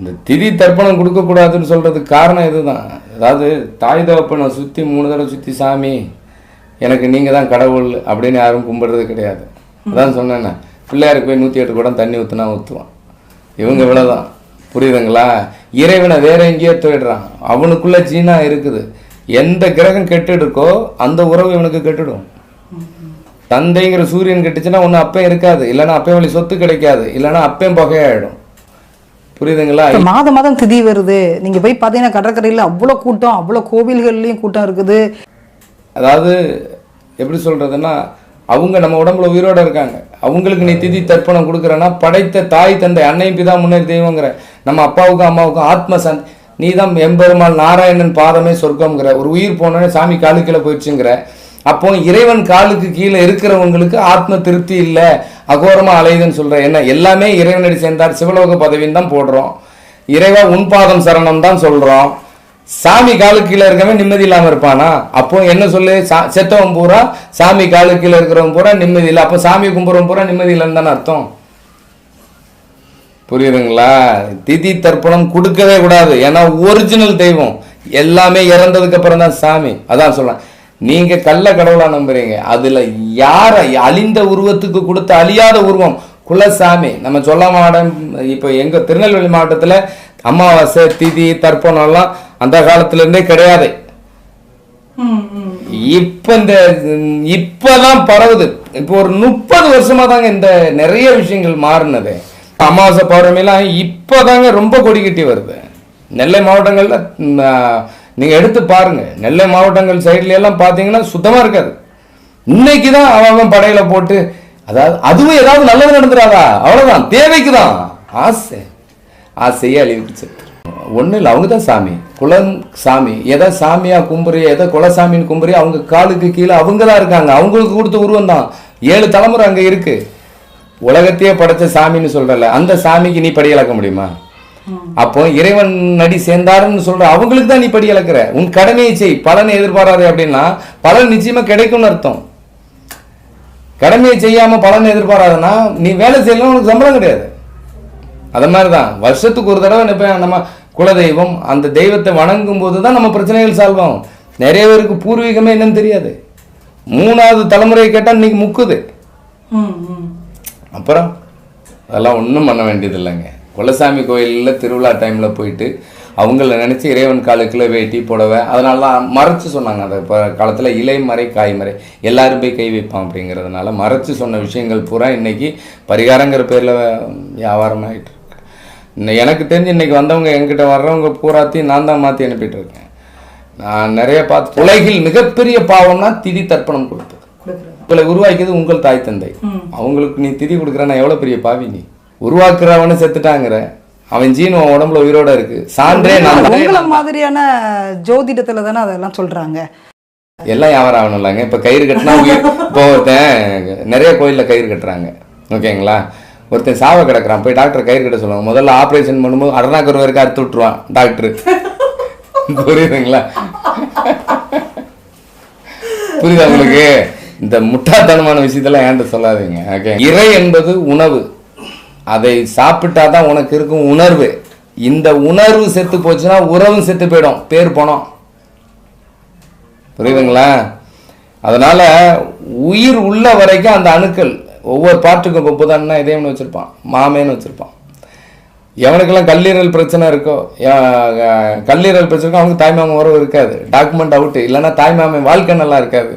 இந்த திதி தர்ப்பணம் கொடுக்கக்கூடாதுன்னு சொல்கிறதுக்கு காரணம் இதுதான். அதாவது தாய் தகப்பனை சுற்றி மூணு தடவை சுற்றி சாமி எனக்கு நீங்கள் தான் கடவுள் அப்படின்னு யாரும் கும்பிடுறது கிடையாது. அதான் சொன்னேன்னே பிள்ளையாருக்கு போய் நூற்றி எட்டு குடம் தண்ணி ஊற்றுனா ஊற்றுவான் இவங்க இவ்வளோதான் புரியுதுங்களா? இறைவனை வேற எங்கேயோ தேடுறான். அவனுக்குள்ளே ஜீனா இருக்குது. எந்த கிரகம் கெட்டுடுக்கோ அந்த உறவு இவனுக்கு கெட்டுடும். தந்தைங்கிற சூரியன் கெட்டுச்சுன்னா ஒன்று அப்பையும் இருக்காது. இல்லைன்னா அப்பையும் வழி சொத்து கிடைக்காது. இல்லைன்னா அப்பையும் புகையாயிடும். புரியுதுங்களா? மாதம் மாதம் திதி வருது. நீங்க போய் பார்த்தீங்கன்னா கடற்கரையில் அவ்வளோ கூட்டம் அவ்வளோ கோவில்கள்லயும் கூட்டம் இருக்குது. அதாவது எப்படி சொல்றதுன்னா அவங்க நம்ம உடம்புல உயிரோட இருக்காங்க. அவங்களுக்கு நீ திதி தர்ப்பணம் கொடுக்குறேன்னா படைத்த தாய் தந்தை அன்னை பிதா முன்னேறி தெய்வங்கிற நம்ம அப்பாவுக்கும் அம்மாவுக்கும் ஆத்ம சந்த் நீ தான் எம்பெருமாள் நாராயணன் பாதமே சொர்க்கம்ங்கிற ஒரு உயிர் போனோடனே சாமி காலு கீழே போயிடுச்சுங்கிற அப்போ இறைவன் காலுக்கு கீழே இருக்கிறவங்களுக்கு ஆத்ம திருப்தி இல்லை. அகோரமாக அலையுதுன்னு சொல்கிறேன் என்ன? எல்லாமே இறைவனடி சேர்ந்தார். சிவலோக பதவின்னு தான் போடுறோம். இறைவா உன்பாதம் சரணம் தான் சொல்கிறோம் சாமி காலு கீழே இருக்கவன் நிம்மதி இல்லாமல் இருப்பானா? அப்போ என்ன சொல்லு? சா- செத்தவன் பூரா சாமி காலு கீழே இருக்கிறவன் பூரா நிம்மதி இல்லை. அப்போ சாமி கும்புறவன் பூரா நிம்மதி இல்லைன்னு தானே அர்த்தம்? புரியுதுங்களா? திதி தர்ப்பணம் கொடுக்கவே கூடாது. ஏன்னா ஒரிஜினல் தெய்வம். எல்லாமே இறந்ததுக்கு அப்புறம் தான் சாமி. அதான் சொல்கிறேன் நீங்க கள்ள கடவுளா நம்புறீங்க. அதுல யார அழிந்த உருவத்துக்கு கொடுத்த அழியாத உருவம்? குலசாமி. நம்ம சொல்ல மாவட்டம் இப்போ எங்க திருநெல்வேலி மாவட்டத்தில் அமாவாசை திதி தர்ப்பணம் எல்லாம் அந்த காலத்துல இருந்தே கிடையாது. இப்ப இந்த ம், இப்பதான் பரவுது. இப்போ ஒரு முப்பது வருஷமா தாங்க இந்த நிறைய விஷயங்கள் மாறினது. அமாவாசை பௌர்ணமிலாம் இப்பதாங்க ரொம்ப கொடிக்கட்டி வருது. நெல்லை மாவட்டங்கள்ல நீங்கள் எடுத்து பாருங்க. நெல்லை மாவட்டங்கள் சைட்ல எல்லாம் பார்த்தீங்கன்னா சுத்தமாக இருக்காது. இன்னைக்கு தான் அவன் அவன் படையில போட்டு அதாவது அதுவும் ஏதாவது நல்லது நடந்துடாதா? அவ்வளோதான் தேவைக்கு தான் ஆசை. ஆசையே அழிவுக்கு செத்து. ஒன்றும் இல்லை அவங்க தான் சாமி. குலம் சாமி. எதை சாமியாக கும்புறிய எதை குலசாமின்னு கும்புறிய அவங்க காலுக்கு கீழே அவங்க தான் இருக்காங்க. அவங்களுக்கு கொடுத்த உருவம் தான். ஏழு தலைமுறை அங்கே இருக்குது உலகத்தையே படைச்ச சாமின்னு சொல்கிறல அந்த சாமிக்கு நீ படி முடியுமா? அப்போ இறைவன் நடி சேர்ந்தாருன்னு சொல்ற அவங்களுக்கு தான் நீ படி இழக்கிற. உன் கடமையை செய். பலனை எதிர்பாராதே அப்படின்னா பலன் நிச்சயமா கிடைக்கும்னு அர்த்தம். கடமையை செய்யாம பலன் எதிர்பாராதுன்னா நீ வேலை செய்யலாம் உனக்கு சம்பளம் கிடையாது. அது மாதிரி தான் வருஷத்துக்கு ஒரு தடவை இப்போ நம்ம குலதெய்வம் அந்த தெய்வத்தை வணங்கும் போது தான் நம்ம பிரச்சனைகள் சால்வ் ஆகும். நிறைய பேருக்கு பூர்வீகமே என்னன்னு தெரியாது. மூணாவது தலைமுறையை கேட்டால் இன்னைக்கு முக்குது. அப்புறம் அதெல்லாம் ஒன்றும் பண்ண வேண்டியது இல்லைங்க குலசாமி கோயிலில் திருவிழா டைமில் போயிட்டு அவங்கள நினச்சி இறைவன் காலுக்குள்ள வேட்டி புடவை அதனால தான் மறைச்சு சொன்னாங்க. அந்த இப்போ காலத்தில் இலைமறை காய்மறை எல்லாரும் போய் கை வைப்பான் அப்படிங்கிறதுனால மறைச்சு சொன்ன விஷயங்கள் பூரா இன்னைக்கு பரிகாரங்கிற பேரில் வியாபாரம் ஆகிட்டு எனக்கு தெரிஞ்சு இன்னைக்கு வந்தவங்க என்கிட்ட வர்றவங்க பூராத்தையும் நான் தான் மாற்றி அனுப்பிட்டு இருக்கேன் நான் நிறைய பார்த்து உலகில் மிகப்பெரிய பாவம்னா திதி தர்ப்பணம் கொடுத்தது. உங்களை உருவாக்கியது உங்கள் தாய் தந்தை. அவங்களுக்கு நீ திதி கொடுக்குறனா எவ்வளவு பெரிய பாவி நீ? உருவாக்குறவனு செத்துட்டாங்கிற. அவன் ஜீன் உன் உடம்புல உயிரோட இருக்கு. சான்றே நான் மாதிரியான ஜோதிடத்துல தானே அதெல்லாம் சொல்றாங்க. எல்லாம் வியாபாரம் ஆகணும் இல்லைங்க இப்போ கயிறு கட்டினா உயிர். இப்போ ஒருத்தன் நிறைய கோயிலில் கயிறு கட்டுறாங்க. ஓகேங்களா? ஒருத்தன் சாவ கிடக்குறான். போய் டாக்டர் கயிறு கட்ட சொல்லுவாங்க. முதல்ல ஆப்ரேஷன் பண்ணும்போது அருணாக்கர் வரைக்கும் அறுத்து விட்டுருவான் டாக்டர். புரியுதுங்களா? புரியுதா உங்களுக்கு? இந்த முட்டாள்தனமான விஷயத்தெல்லாம் ஏன்ட்ட சொல்லாதீங்க. ஓகே. இறை என்பது உணவு. அதை சாப்பிட்டாதான் உனக்கு இருக்கும் உணர்வு. இந்த உணர்வு செத்து போச்சுன்னா உறவும் செத்து போயிடும். பேர் பணம் புரியுதுங்களா? அதனால உயிர் உள்ள வரைக்கும் அந்த அணுக்கள் ஒவ்வொரு பாட்டுக்கும் இப்போ புதன்னா இதயம்னு வச்சிருப்பான் மாமேன்னு வச்சிருப்பான். எவனுக்கெல்லாம் கல்லீரல் பிரச்சனை இருக்கோ கல்லீரல் பிரச்சனை இருக்கோ அவனுக்கு தாய்மாமன் உறவு இருக்காது. டாக்குமெண்ட் அவுட்டு இல்லைன்னா தாய்மாமன் வாழ்க்கை நல்லா இருக்காது.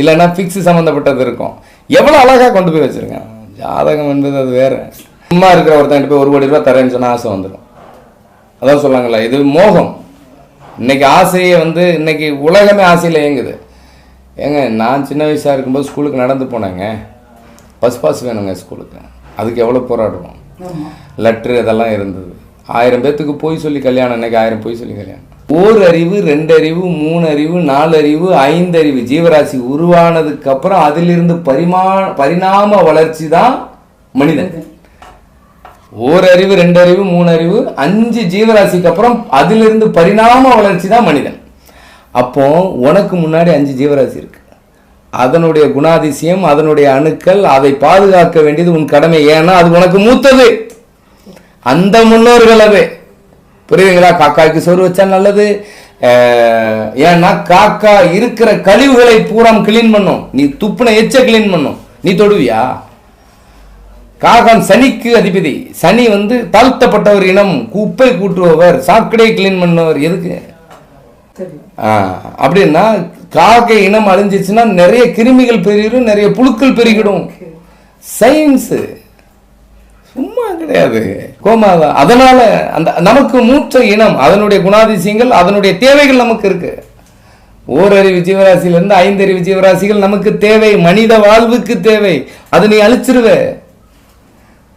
இல்லைன்னா ஃபிக்ஸு சம்மந்தப்பட்டது இருக்கும். எவ்வளோ அழகாக கொண்டு போய் வச்சுருக்கேன். ஜாதகம் என்பது அது வேறு. சும்மா இருக்கிற ஒருத்தன் போய் ஒரு கோடி ரூபா தரேன்னு சொன்னா ஆசை வந்துடும் அதான் சொல்லுவாங்கல்ல இது மோகம். இன்னைக்கு ஆசையை வந்து இன்னைக்கு உலகமே ஆசையில் இயங்குது. ஏங்க நான் சின்ன வயசாக இருக்கும்போது ஸ்கூலுக்கு நடந்து போனேங்க. பஸ் பாஸ் வேணுங்க ஸ்கூலுக்கு. அதுக்கு எவ்வளோ போராடுவோம்? லெட்ரு அதெல்லாம் இருந்தது. ஆயிரம் பேர்த்துக்கு போய் சொல்லி கல்யாணம் இன்னைக்கு ஆயிரம் போய் சொல்லி கல்யாணம். ஓர் அறிவு ரெண்டு அறிவு மூணு அறிவு நாலு அறிவு ஐந்து அறிவு ஜீவராசி உருவானதுக்கு அப்புறம் அதிலிருந்து பரிமா பரிணாம வளர்ச்சி தான் மனிதன். ஓரறிவு ரெண்டு அறிவு மூணு அறிவு அஞ்சு ஜீவராசிக்கு அப்புறம் அதிலிருந்து பரிணாம வளர்ச்சி தான் மனிதன். அப்போ உனக்கு முன்னாடி அஞ்சு ஜீவராசி இருக்கு. அதனுடைய குணாதிசயம் அதனுடைய அணுக்கள் அதை பாதுகாக்க வேண்டியது உன் கடமை. ஏன்னா அது உனக்கு மூத்தது. அந்த முன்னோர்கள் அது. புரியுதுங்களா? காக்காய்க்கு சோறு வச்சா நல்லது. ஏன்னா காக்கா இருக்கிற கழிவுகளை பூரா கிளீன் பண்ணும். நீ துப்புன எச்ச கிளீன் பண்ணும். நீ தொடுவியா? காகம் சனிக்கு அதிபதி. சனி வந்து தாழ்த்தப்பட்ட ஒரு இனம் குப்பை கூட்டுபவர் சாக்கடை கிளீன் பண்ணவர் எதுக்கு? ஆ, அப்படின்னா காக்கை இனம் அழிஞ்சிச்சுன்னா நிறைய கிருமிகள் பெருகிடும் நிறைய புழுக்கள் பெருகிடும். சயின்ஸு சும்மா கிடையாது. கோமாதான் அதனால அந்த நமக்கு மூற்ற இனம் அதனுடைய குணாதிசயங்கள் அதனுடைய தேவைகள் நமக்கு இருக்கு. ஓரறிவு ஜீவராசியிலிருந்து ஐந்தறிவு ஜீவராசிகள் நமக்கு தேவை. மனித வாழ்வுக்கு தேவை. அதை நீ அழிச்சிருவ.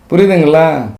புரியுதுங்களா?